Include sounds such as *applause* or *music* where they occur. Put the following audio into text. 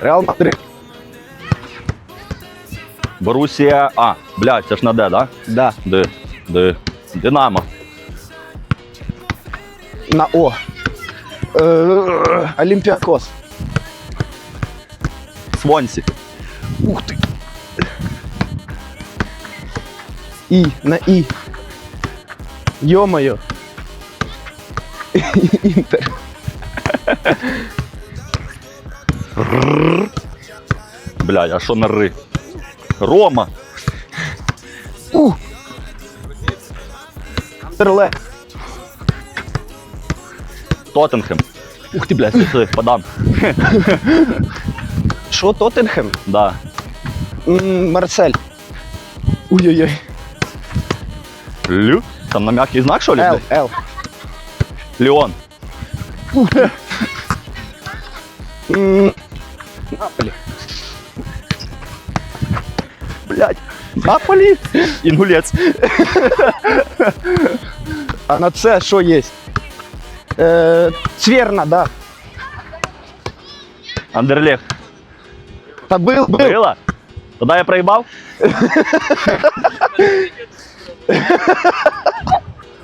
Реал Мадрид. Борусія. А, блядь, це ж на Д, да? Да. Д. Д. Динамо. На О. Е, Олімпіакос. Свонсі. Ух ти. І, на І. Йо-моє. *laughs* Інтер. *laughs* Блядь, а що на Ри? Рома. У. Терле. Тоттенхем. Ух ти, блядь, пішли, подам. Що Тоттенхем? Да. М, Марсель. Ой-ой-ой. Лю. Там на м'який знак, що ли? Л, блядь? Л. Ліон. М, Наполі. Блядь. Наполі. Інгулець. А на це що є? Е, Цверна, да. Андерлех. Та был, был. Было? Тоді я проїбав? *laughs*